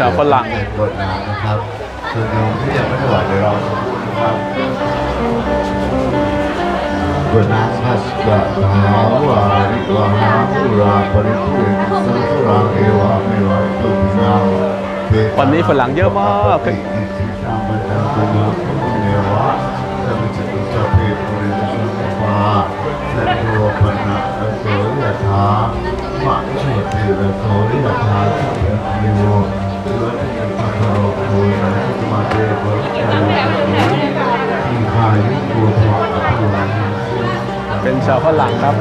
ชาวฝรั่งกดน้ำนะครับส่วนโยมที่ยังไม่ถวายเดี๋ยวเรู่นะครับกดน้ำพัสกะหาวาริวหาวุราปริพุเรนสังสุราเอวาเมวาตุตินาวันนี้ฝรั่งเยอะมากาวฝรั่งครับ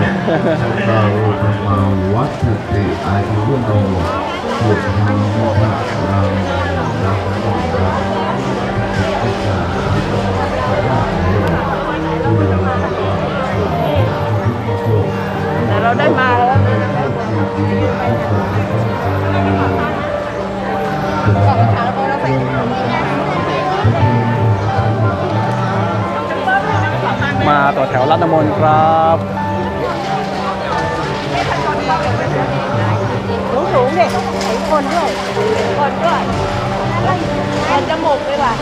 วัดสุติอายุโนสุทังมุขะรังรักมงรังทิฏฐาทิฏฐาพระราชโยตุลังกัปปะสุทิโกแต่เราได้มาแล้วนะบอกกระถางแล้วเราใส่ถุงมือมาต่อแถวรัตนมนต์ครับ สูงสูงๆเด็กถึงคนด้วยคนด้วยมันจมูกเลยว่ะ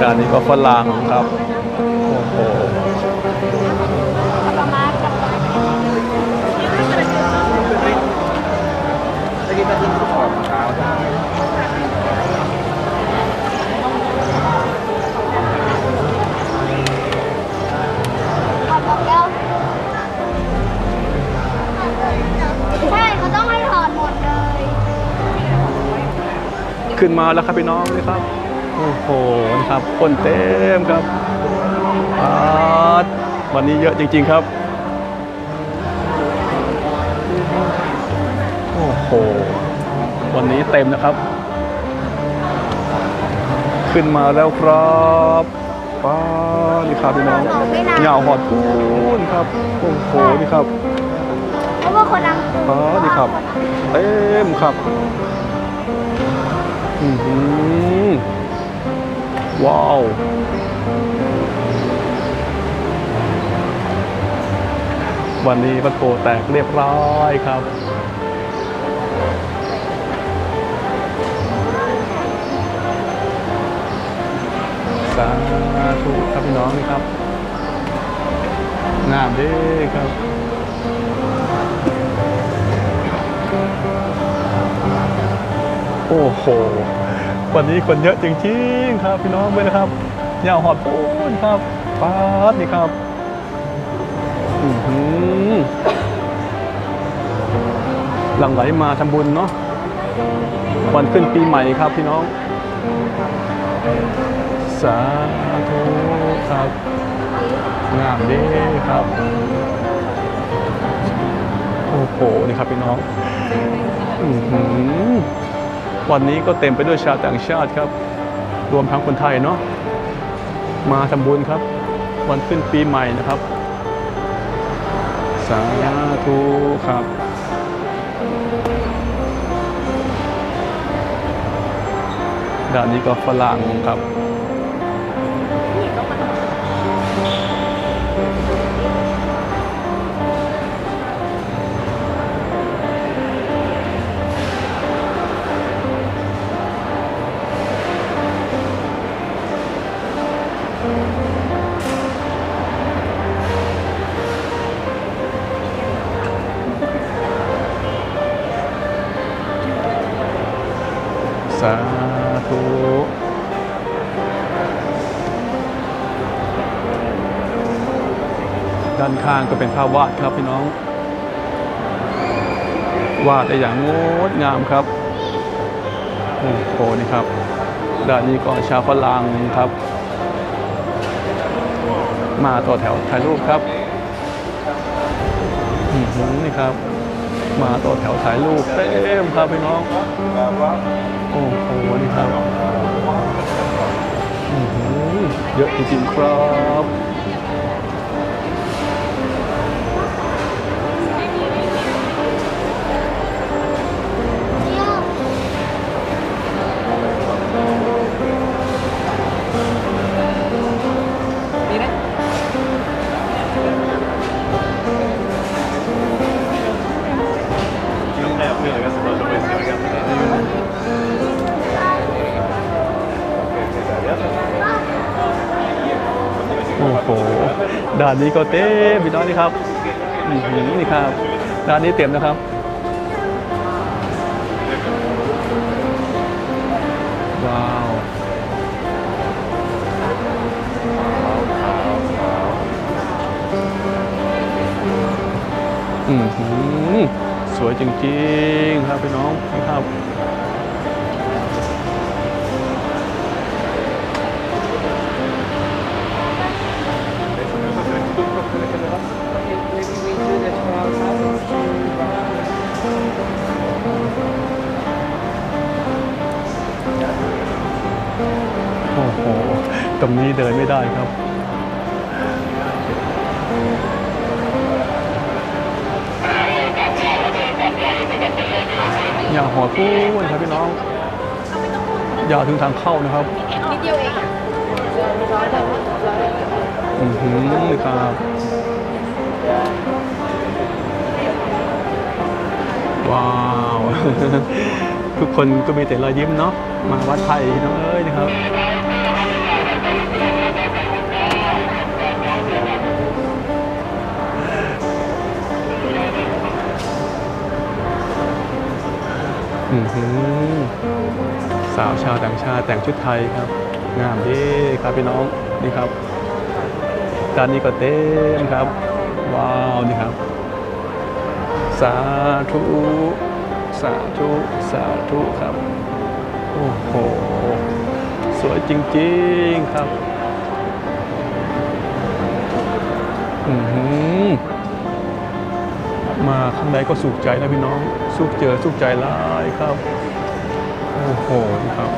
ด้านนี้ก็ฝรั่งครับ ขึ้นมาแล้วครับพี่น้องนี่ครับ โอ้โหนี่ครับคนเต็มครับอาดวันนี้เยอะจริง ๆครับ โอ้โห วันนี้เต็มนะครับ ขึ้นมาแล้วครับป้านี่ครับพี่น้องเหงาหอดพูนครับ โอ้โห นี่ครับเพราะว่าคนดังอ๋อนี่ครับ เต็มครับอือหือ ว้าว วันนี้วัดโพแตกเรียบร้อยครับสาธุครับพี่น้องครับงามด้ครับ โอ้โห วันนี้คนเยอะจริงๆครับพี่น้องเลยนะครับยาวหอดปูนครับป๊าดนี่ครับอือหือหลังไหลมาทำบุญเนาะวันขึ้นปีใหม่ครับพี่น้อง สาธุครับ งามด้ครับ โอ้โห นี่ครับพี่น้อง อือหือ วันนี้ก็เต็มไปด้วยชาวต่างชาติครับ รวมทั้งคนไทยเนาะมาทำบุญครับ วันขึ้นปีใหม่นะครับ สาธุครับด้านนี้ก็ฝรั่งครับ ข้างก็เป็นภาพวาดครับพี่น้องวาดได้อย่างงดงามครับโอ้โหนี่ครับด้านนี้ก็ชาวฝรั่งครับ มาต่อแถวถ่ายรูปครับอือหือนี่ครับ มาต่อแถวถ่ายรูปเต็มครับพี่น้องโอ้โหนี่ครับเยอะจริงๆครับ ด้านนี้ก็เต็มพี่น้องนี่ครับอือหือนี่ครับด้านนี้เต็มนะครับว้าวอืมหือสวยจริงๆครับพี่น้องนี่ครับ โอ้ตรงนี้เดินไม่ได้ครับอย่าหัวพูนครับพี่น้อง อย่าถึงทางเข้านะครับนิดเดียวเองอือหือครับว้าว ทุกคนก็มีแต่รอยยิ้มเนาะมาวัดไทยน้องเอ้ยนะครับ สาวชาวต่างชาติแต่งชุดไทยครับ งามดีครับพี่น้องนี่ครับด้านนี้ก็เต็มครับ ว้าวนี่ครับ สาธุสาธุสาธุครับ โอ้โห สวยจริง ๆ ครับ อือหือ มาข้างในก็สุขใจนะพี่น้อง สุขเจอสุขใจหลายครับ โอ้โหครับ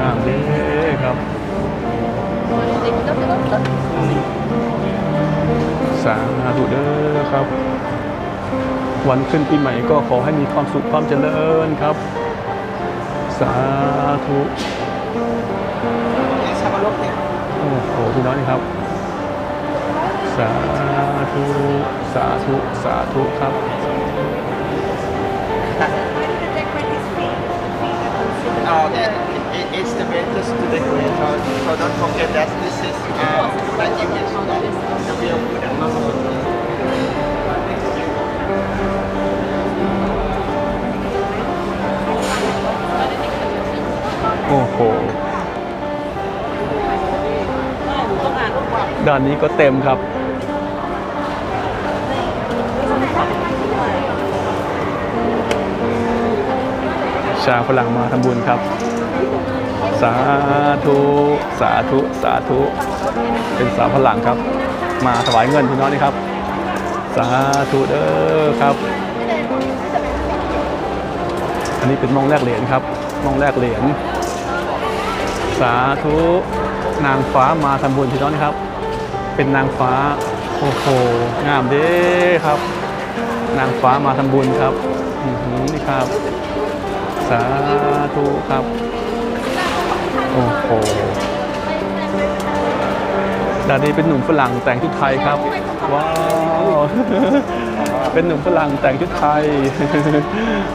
งามดีครับสาธุเด้อครับ วันขึ้นปีใหม่ก็ขอให้มีความสุขความเจริญครับ สาธุโอ้โหพี่น้องนี่ครับ สาธุ สาธุ สาธุครับ Oh, that, it, it's the greatest to decorate. So, so don't forget that this is uh, like image, the real Buddha. โอ้โหด้านนี้ก็เต็มครับชาวฝรั่งมาทำบุญครับ สาธุสาธุสาธุเป็นสาวฝรั่งครับ มาถวายเงินพี่น้องนี่ครับ สาธุเด้อครับ อันนี้เป็นมองแรกเหรียญครับมองแรกเหรียญสาธุนางฟ้ามาทำบุญพี่น้องนะครับ เป็นนางฟ้าโอ้โหงามเด้ครับ นางฟ้ามาทำบุญครับนี่ครับ สาธุครับ โอ้โหดานนี้เป็นหนุ่มฝรั่งแต่งชุดไทยครับ ว้าว เป็นหนุ่มฝรั่งแต่งชุดไทย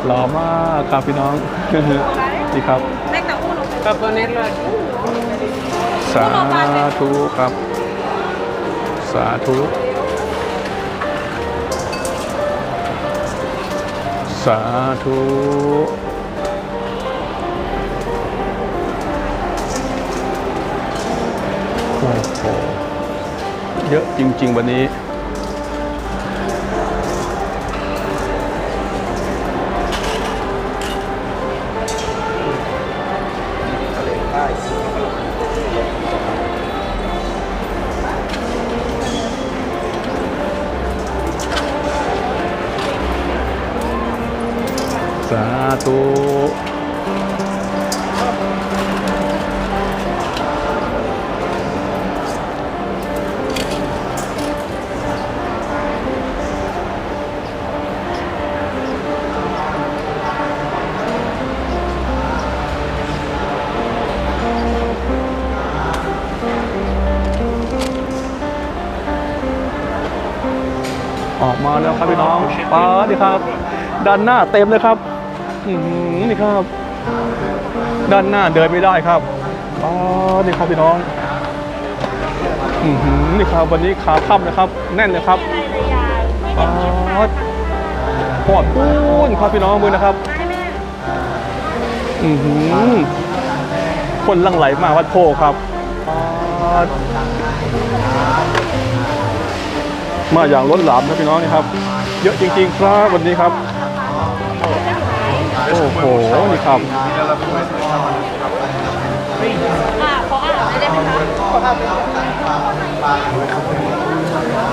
หล่อมากครับพี่น้องนี่ครับสาธุครับ สาธุสาธุ ยอะจริง ๆ วันนี้ สาธุ มาแล้วครับพี่น้องป้าดิครับ ด้านหน้าเต็มเลยครับอือหือนี่ครับ ด้านหน้าเดินไม่ได้ครับป้าดิครับพี่น้องอือหือนี่ครับวันนี้ขาค่ำนะครับ แน่นเลยครับป้าดหอดปูนครับพี่น้องมือนะครับอือหือคนลังไหลมาวัดโพครับ มาอย่างล้นหลามครับพี่น้องนี่ครับ เยอะจริงๆครับวันนี้ครับ โอ้โหนี่ครับ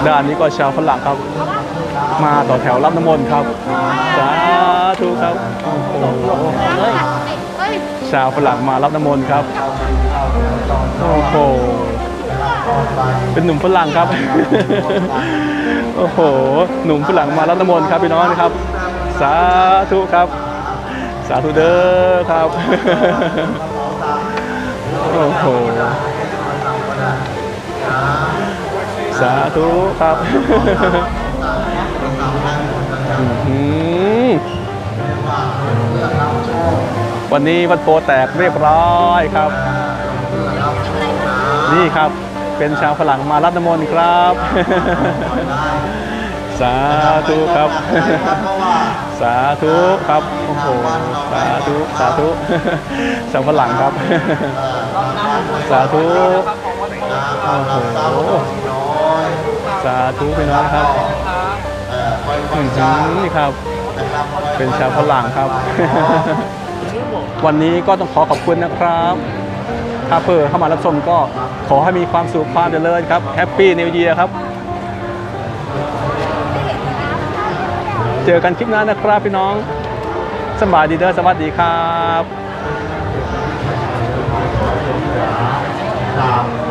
ด้านนี้ก็ชาวฝรั่งครับ มาต่อแถวรับน้ำมนต์ครับสาธุครับชาวฝรั่งมารับน้ำมนต์ครับ โอ้โห เป็นหนุ่มฝรั่งครับ โอ้โห หนุ่มฝรั่งมารับน้ำมนต์ครับพี่น้องนะครับ สาธุครับ สาธุเด้อครับ โอ้โห สาธุครับอื้อหือวันนี้วัดโพแตกเรียบร้อยครับ นี่ครับ เป็นชาวฝรั่งมารับน้ำมนต์ครับ สาธุครับ สาธุครับโอ้โหสาธุสาธุชาวฝรั่งครับ สาธุโอ้โหสาธุพี่น้องครับอื้อหือนี่ครับ เป็นชาวฝรั่งครับ วันนี้ก็ต้องขอขอบคุณนะครับ ถ้าเพื่อเข้ามารับชมก็ขอให้มีความสุขความเจริญครับแฮปปี้นิวเยียครับ เจอกันคลิปหน้านะครับพี่น้องสบายดีเด้อสวัสดีครับ ตามครับ